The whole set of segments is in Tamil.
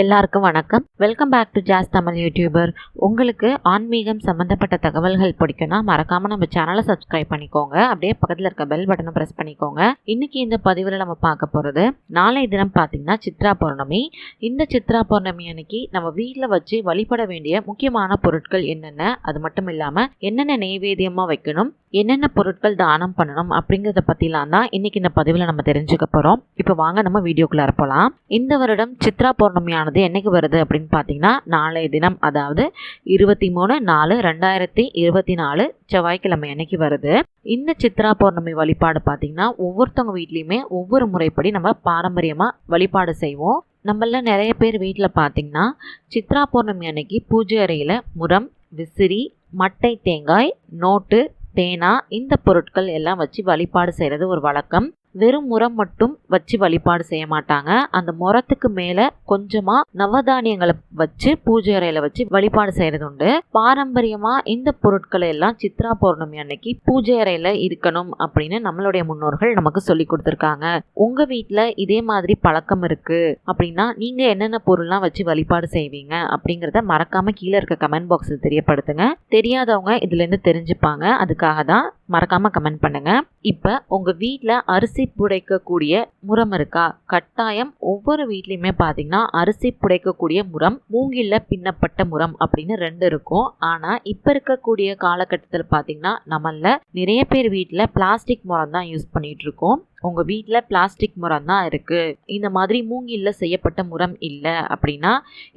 எல்லாருக்கும் வணக்கம். Welcome back to jazz Tamil YouTuber உங்களுக்கு ஆன்மீகம் சம்மந்தப்பட்ட தகவல்கள் பிடிக்கும்னா மறக்காமல் நம்ம சேனலை சப்ஸ்கிரைப் பண்ணிக்கோங்க. அப்படியே பக்கத்தில் இருக்க பெல் பட்டனை ப்ரெஸ் பண்ணிக்கோங்க. இன்னைக்கு இந்த பதிவில் நம்ம பார்க்க போகிறது நாளைய தினம் பார்த்தீங்கன்னா சித்ரா பௌர்ணமி. இந்த சித்ரா பௌர்ணமி அன்னைக்கு நம்ம வீட்டில் வச்சு வழிபட வேண்டிய முக்கியமான பொருட்கள் என்னென்ன? அது மட்டும் இல்லாமல் என்னென்ன நெய்வேத்தியமாக வைக்கணும்? என்னென்ன பொருட்கள் தானம் பண்ணணும் அப்படிங்கிறத பற்றிலாம் தான் இன்றைக்கி இந்த பதிவில் நம்ம தெரிஞ்சுக்க போகிறோம் இப்போ வாங்க நம்ம வீடியோக்குள்ளே போகலாம் இந்த வருடம் சித்ரா பௌர்ணமியானது என்னைக்கு வருது அப்படின்னு பார்த்தீங்கன்னா நாளைய தினம் அதாவது இருபத்தி மூணு நாலு ரெண்டாயிரத்தி இருபத்தி நாலு செவ்வாய்க்கிழமை அன்னைக்கு வருது. இந்த சித்ரா பௌர்ணமி வழிபாடு பார்த்தீங்கன்னா ஒவ்வொருத்தவங்க வீட்லேயுமே ஒவ்வொரு முறைப்படி நம்ம பாரம்பரியமாக வழிபாடு செய்வோம். நம்மள நிறைய பேர் வீட்டில் பார்த்தீங்கன்னா சித்ரா பௌர்ணமி அன்னைக்கு பூஜை அறையில் முரம் விசிறி மட்டை தேங்காய் நோட்டு தேனா இந்த பொருட்கள் எல்லாம் வச்சு வழிபாடு செய்கிறது ஒரு வழக்கம். வெறும் முறம் மட்டும் வச்சு வழிபாடு செய்ய மாட்டாங்க. அந்த முரத்துக்கு மேல கொஞ்சமா நவதானியங்களை வச்சு பூஜை அறையில வச்சு வழிபாடு செய்யறது உண்டு பாரம்பரியமா இந்த பொருட்களை எல்லாம் சித்ரா பௌர்ணமி அன்னைக்கு பூஜை அறையில இருக்கணும் அப்படின்னு நம்மளுடைய முன்னோர்கள் நமக்கு சொல்லி கொடுத்துருக்காங்க. உங்க வீட்டுல இதே மாதிரி பழக்கம் இருக்கு அப்படின்னா நீங்க என்னென்ன பொருள்லாம் வச்சு வழிபாடு செய்வீங்க அப்படிங்கிறத மறக்காம கீழே இருக்க கமெண்ட் பாக்ஸில் தெரியப்படுத்துங்க. தெரியாதவங்க இதுல இருந்து தெரிஞ்சுப்பாங்க. அதுக்காக தான் மறக்காமல் கமெண்ட் பண்ணுங்கள் இப்போ உங்கள் வீட்டில் அரிசி புடைக்கக்கூடிய முரம் இருக்கா? கட்டாயம் ஒவ்வொரு வீட்லேயுமே பார்த்தீங்கன்னா அரிசி புடைக்கக்கூடிய முரம் மூங்கில்ல பின்னப்பட்ட முரம் அப்படின்னு ரெண்டு இருக்கும். ஆனால் இப்போ இருக்கக்கூடிய காலகட்டத்தில் பார்த்தீங்கன்னா நம்மள நிறைய பேர் வீட்டில் பிளாஸ்டிக் முரம் தான் யூஸ் பண்ணிகிட்டு இருக்கோம். உங்கள் வீட்டில் பிளாஸ்டிக் முரம் தான் இருக்குது இந்த மாதிரி மூங்கில்ல செய்யப்பட்ட முரம் இல்லை அப்படின்னா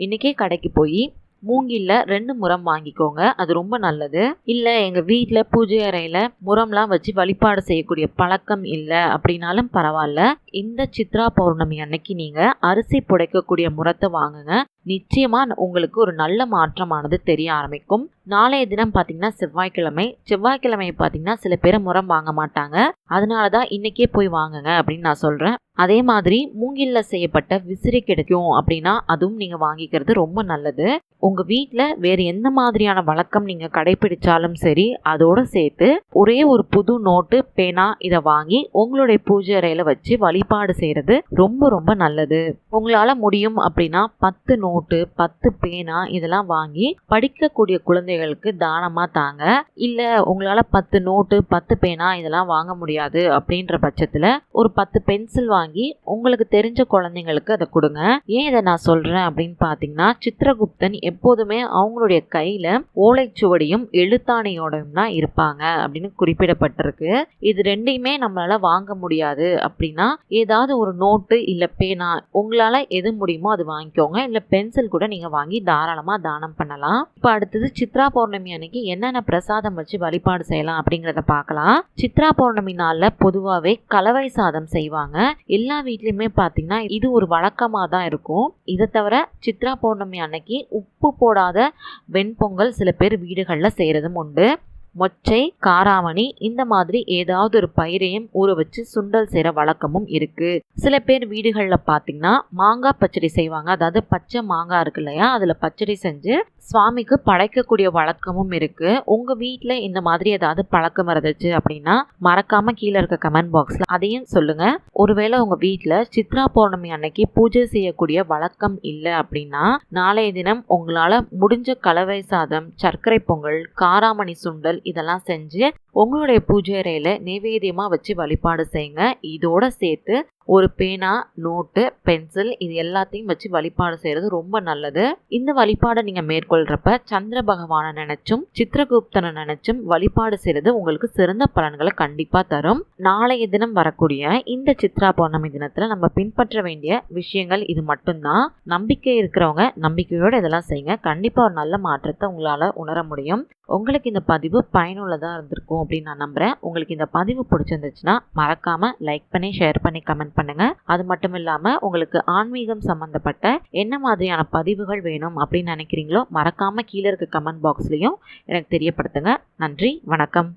இன்றைக்கே கடைக்கு போய் மூங்கில்ல ரெண்டு முறம் வாங்கிக்கோங்க. அது ரொம்ப நல்லது. இல்லை எங்கள் வீட்டில் பூஜை அறையில் முரம்லாம் வச்சு வழிபாடு செய்யக்கூடிய பழக்கம் இல்லை அப்படின்னாலும் பரவாயில்ல. இந்த சித்ரா பௌர்ணமி அன்னைக்கு நீங்கள் அரிசி புடைக்கக்கூடிய முரத்தை வாங்குங்க. நிச்சயமாக உங்களுக்கு ஒரு நல்ல மாற்றமானது தெரிய ஆரம்பிக்கும். நாளைய தினம் பார்த்தீங்கன்னா செவ்வாய்க்கிழமை. செவ்வாய்க்கிழமை பார்த்தீங்கன்னா சில பேர் முறம் வாங்க மாட்டாங்க. அதனால தான் இன்னைக்கே போய் வாங்குங்க அப்படின்னு நான் சொல்கிறேன் அதே மாதிரி மூங்கில்ல செய்யப்பட்ட விசிறி கிடைக்கும் அப்படின்னா அதுவும் நீங்கள் வாங்கிக்கிறது ரொம்ப நல்லது. உங்கள் வீட்டில் வேறு எந்த மாதிரியான வழக்கம் நீங்கள் கடைபிடிச்சாலும் சரி அதோட சேர்த்து ஒரே ஒரு புது நோட்டு பேனா இதை வாங்கி உங்களுடைய பூஜை அறையில் வச்சு வழிபாடு செய்கிறது ரொம்ப ரொம்ப நல்லது. உங்களால் முடியும் அப்படின்னா பத்து நோட்டு பத்து பேனா இதெல்லாம் வாங்கி படிக்கக்கூடிய குழந்தைகளுக்கு தானமாக தாங்க. இல்லை உங்களால் பத்து நோட்டு பத்து பேனா இதெல்லாம் வாங்க முடியாது அப்படின்ற பட்சத்தில் ஒரு பத்து பென்சில் வாங்கி உங்களுக்கு தெரிஞ்ச குழந்தைங்களுக்கு அதை கொடுங்க. ஏன் இதை நான் சொல்கிறேன் அப்படின்னு பார்த்தீங்கன்னா சித்திரகுப்தன் எப்போதுமே அவங்களுடைய கையில் ஓலைச்சுவடியும் எழுத்தாணையோடையும் தான் இருப்பாங்க அப்படின்னு குறிப்பிடப்பட்டிருக்கு. இது ரெண்டையுமே நம்மளால வாங்க முடியாது அப்படின்னா ஏதாவது ஒரு நோட்டு இல்லை பேனா உங்களால் எது முடியுமோ அது வாங்கிக்கோங்க. இல்லை பென்சில் கூட நீங்கள் வாங்கி தாராளமாக தானம் பண்ணலாம். இப்போ அடுத்தது சித்ரா பௌர்ணமி அன்னைக்கு என்னென்ன பிரசாதம் வச்சு வழிபாடு செய்யலாம் அப்படிங்கிறத பார்க்கலாம். சித்ரா பௌர்ணமி நாளில் பொதுவாகவே கலவை சாதம் செய்வாங்க. எல்லா வீட்லேயுமே பார்த்தீங்கன்னா இது ஒரு வழக்கமாக தான் இருக்கும். இதை தவிர சித்ரா பௌர்ணமி அன்னைக்கு உப்பு போடாத வெண்பொங்கல் சில பேர் வீடுகளில் செய்கிறதும் உண்டு. மொச்சை காராமணி இந்த மாதிரி ஏதாவது ஒரு பயிரையும் ஊற வச்சு சுண்டல் செய்கிற வழக்கமும் இருக்குது சில பேர் வீடுகளில் பார்த்தீங்கன்னா மாங்காய் பச்சடி செய்வாங்க. அதாவது பச்சை மாங்காய் இருக்கு இல்லையா? அதில் பச்சடி செஞ்சு சுவாமிக்கு படைக்கக்கூடிய வழக்கமும் இருக்குது உங்கள் வீட்டில் இந்த மாதிரி ஏதாவது பழக்கம் இருந்துச்சு அப்படின்னா மறக்காமல் கீழே இருக்க கமெண்ட் பாக்ஸில் அதையும் சொல்லுங்கள் ஒருவேளை உங்கள் வீட்டில் சித்ரா பௌர்ணமி அன்னைக்கு பூஜை செய்யக்கூடிய வழக்கம் இல்லை அப்படின்னா நாளைய தினம் உங்களால் முடிஞ்ச கலவை சாதம் சர்க்கரை பொங்கல் காராமணி சுண்டல் இதெல்லாம் செஞ்சு உங்களுடைய பூஜை அறையில் நைவேத்தியமாக வச்சு வழிபாடு செய்யுங்க. இதோட சேர்த்து ஒரு பேனா நோட்டு பென்சில் இது எல்லாத்தையும் வச்சு வழிபாடு செய்கிறது ரொம்ப நல்லது. இந்த வழிபாடை நீங்கள் மேற்கொள்கிறப்ப சந்திர பகவானை நினச்சும் சித்திரகுப்தனை நினச்சும் வழிபாடு செய்கிறது உங்களுக்கு சிறந்த பலன்களை கண்டிப்பாக தரும். நாளைய தினம் வரக்கூடிய இந்த சித்ரா பௌர்ணமி தினத்தில் நம்ம பின்பற்ற வேண்டிய விஷயங்கள் இது மட்டும்தான். நம்பிக்கை இருக்கிறவங்க நம்பிக்கையோடு இதெல்லாம் செய்யுங்க கண்டிப்பாக ஒரு நல்ல மாற்றத்தை உங்களால் உணர முடியும். உங்களுக்கு இந்த பதிவு பயனுள்ளதாக இருந்திருக்கும் அப்படின்னு நான் நம்புகிறேன் உங்களுக்கு இந்த பதிவு பிடிச்சிருந்துச்சுன்னா மறக்காமல் லைக் பண்ணி ஷேர் பண்ணி கமெண்ட் பண்ணுங்க. அது மட்டும் இல்லாம உங்களுக்கு ஆன்மீகம் சம்மந்தப்பட்ட என்ன மாதிரியான பதிவுகள் வேணும் அப்படின்னு நினைக்கிறீங்களோ மறக்காமல் கீழே இருக்க கமெண்ட் பாக்ஸ்லையும் எனக்கு தெரியப்படுத்துங்க. நன்றி வணக்கம்.